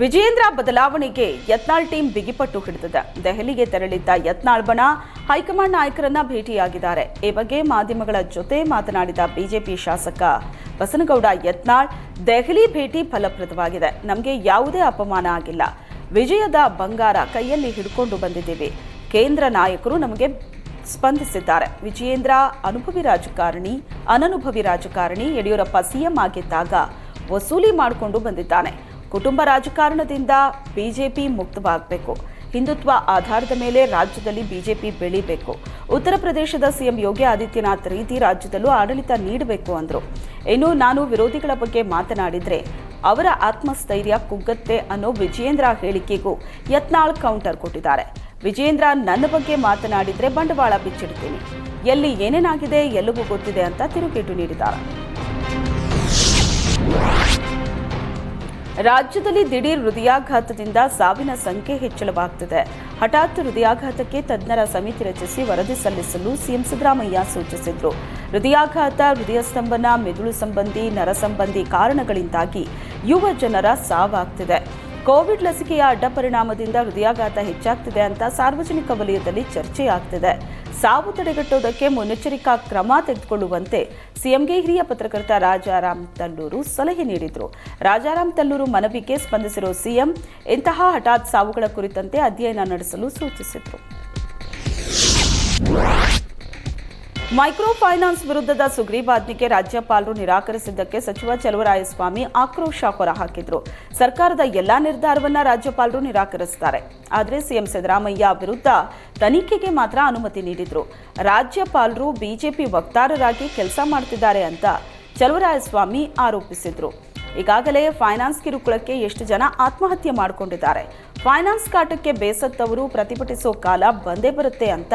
ವಿಜಯೇಂದ್ರ ಬದಲಾವಣೆಗೆ ಯತ್ನಾಳ್ ಟೀಮ್ ಬಿಗಿಪಟ್ಟು ಹಿಡಿದಿದೆ. ದೆಹಲಿಗೆ ತೆರಳಿದ್ದ ಯತ್ನಾಳ್ ಬಣ ಹೈಕಮಾಂಡ್ ನಾಯಕರನ್ನ ಭೇಟಿಯಾಗಿದ್ದಾರೆ. ಈ ಬಗ್ಗೆ ಮಾಧ್ಯಮಗಳ ಜೊತೆ ಮಾತನಾಡಿದ ಬಿಜೆಪಿ ಶಾಸಕ ಬಸನಗೌಡ, ಯತ್ನಾಳ್, ದೆಹಲಿ ಭೇಟಿ ಫಲಪ್ರದವಾಗಿದೆ. ನಮಗೆ ಯಾವುದೇ ಅಪಮಾನ ಆಗಿಲ್ಲ. ವಿಜಯದ ಬಂಗಾರ ಕೈಯಲ್ಲಿ ಹಿಡ್ಕೊಂಡು ಬಂದಿದ್ದೀವಿ. ಕೇಂದ್ರ ನಾಯಕರು ನಮಗೆ ಸ್ಪಂದಿಸಿದ್ದಾರೆ. ವಿಜಯೇಂದ್ರ ಅನುಭವಿ ರಾಜಕಾರಣಿ, ಅನನುಭವಿ ರಾಜಕಾರಣಿ ಯಡಿಯೂರಪ್ಪ ಸಿಎಂ ಆಗಿದ್ದಾಗ ವಸೂಲಿ ಮಾಡಿಕೊಂಡು ಬಂದಿದ್ದಾನೆ. ಕುಟುಂಬ ರಾಜಕಾರಣದಿಂದ ಬಿಜೆಪಿ ಮುಕ್ತವಾಗಬೇಕು. ಹಿಂದುತ್ವ ಆಧಾರದ ಮೇಲೆ ರಾಜ್ಯದಲ್ಲಿ ಬಿಜೆಪಿ ಬೆಳಿಬೇಕು. ಉತ್ತರ ಪ್ರದೇಶದ ಸಿಎಂ ಯೋಗಿ ಆದಿತ್ಯನಾಥ್ ರೀತಿ ರಾಜ್ಯದಲ್ಲೂ ಆಡಳಿತ ನೀಡಬೇಕು ಅಂದರು. ಇನ್ನು ನಾನು ವಿರೋಧಿಗಳ ಬಗ್ಗೆ ಮಾತನಾಡಿದರೆ ಅವರ ಆತ್ಮಸ್ಥೈರ್ಯ ಕುಗ್ಗತ್ತೆ ಅನ್ನೋ ವಿಜಯೇಂದ್ರ ಹೇಳಿಕೆಗೂ ಯತ್ನಾಳ್ ಕೌಂಟರ್ ಕೊಟ್ಟಿದ್ದಾರೆ. ವಿಜೇಂದ್ರ ನನ್ನ ಬಗ್ಗೆ ಮಾತನಾಡಿದರೆ ಬಂಡವಾಳ ಬಿಚ್ಚಿಡ್ತೀನಿ. ಎಲ್ಲಿ ಏನೇನಾಗಿದೆ ಎಲ್ಲವೂ ಗೊತ್ತಿದೆ ಅಂತ ತಿರುಗೇಟು ನೀಡಿದ್ದಾರೆ. ರಾಜ್ಯದಲ್ಲಿ ದಿಢೀರ್ ಹೃದಯಾಘಾತದಿಂದ ಸಾವಿನ ಸಂಖ್ಯೆ ಹೆಚ್ಚಳವಾಗುತ್ತಿದೆ ಹಠಾತ್ ಹೃದಯಾಘಾತಕ್ಕೆ ತಜ್ಞರ ಸಮಿತಿ ರಚಿಸಿ ವರದಿ ಸಲ್ಲಿಸಲು ಸಿಎಂ ಸಿದ್ದರಾಮಯ್ಯ ಸೂಚಿಸಿದ್ರು. ಹೃದಯಾಘಾತ ಹೃದಯ ಸ್ತಂಭನ ಮೆದುಳು ಸಂಬಂಧಿ, ನರ ಸಂಬಂಧಿ ಕಾರಣಗಳಿಂದಾಗಿ ಯುವ ಜನರ ಸಾವಾಗ್ತಿದೆ. ಕೋವಿಡ್ ಲಸಿಕೆಯ ಅಡ್ಡ ಪರಿಣಾಮದಿಂದ ಹೃದಯಾಘಾತ ಹೆಚ್ಚಾಗ್ತಿದೆ ಅಂತ ಸಾರ್ವಜನಿಕ ವಲಯದಲ್ಲಿ ಚರ್ಚೆಯಾಗ್ತಿದೆ. ಸಾವು ತಡೆಗಟ್ಟುವುದಕ್ಕೆ ಮುನ್ನೆಚ್ಚರಿಕಾ ಕ್ರಮ ತೆಗೆದುಕೊಳ್ಳುವಂತೆ ಸಿಎಂಗೆ ಹಿರಿಯ ಪತ್ರಕರ್ತ ರಾಜಾರಾಮ್ ತಲ್ಲೂರು ಸಲಹೆ ನೀಡಿದರು. ರಾಜಾರಾಮ್ ತಲ್ಲೂರು ಮನವಿಗೆ ಸ್ಪಂದಿಸಿರುವ ಸಿಎಂ, ಇಂತಹ ಹಠಾತ್ ಸಾವುಗಳ ಕುರಿತಂತೆ ಅಧ್ಯಯನ ನಡೆಸಲು ಸೂಚಿಸಿದರು. ಮೈಕ್ರೋ ಫೈನಾನ್ಸ್ ವಿರುದ್ಧದ ಸುಗ್ರೀವಾಜ್ಞೆಗೆ ರಾಜ್ಯಪಾಲರು ನಿರಾಕರಿಸಿದ್ದಕ್ಕೆ ಸಚಿವ ಚಲುವರಾಯಸ್ವಾಮಿ ಆಕ್ರೋಶ ಹೊರಹಾಕಿದ್ರು. ಸರ್ಕಾರದ ಎಲ್ಲಾ ನಿರ್ಧಾರವನ್ನ ರಾಜ್ಯಪಾಲರು ನಿರಾಕರಿಸುತ್ತಾರೆ ಆದರೆ ಸಿಎಂ ಸಿದ್ದರಾಮಯ್ಯ ವಿರುದ್ಧ ತನಿಖೆಗೆ ಮಾತ್ರ ಅನುಮತಿ ನೀಡಿದ್ರು. ರಾಜ್ಯಪಾಲರು ಬಿಜೆಪಿ ವಕ್ತಾರರಾಗಿ ಕೆಲಸ ಮಾಡ್ತಿದ್ದಾರೆ ಅಂತ ಚಲುವರಾಯಸ್ವಾಮಿ ಆರೋಪಿಸಿದ್ರು. ಈಗಾಗಲೇ ಫೈನಾನ್ಸ್ ಕಿರುಕುಳಕ್ಕೆ ಎಷ್ಟು ಜನ ಆತ್ಮಹತ್ಯೆ ಮಾಡಿಕೊಂಡಿದ್ದಾರೆ. ಫೈನಾನ್ಸ್ ಕಾಟಕ್ಕೆ ಬೇಸತ್ತವರು ಪ್ರತಿಭಟಿಸೋ ಕಾಲ ಬಂದೇ ಬರುತ್ತೆ ಅಂತ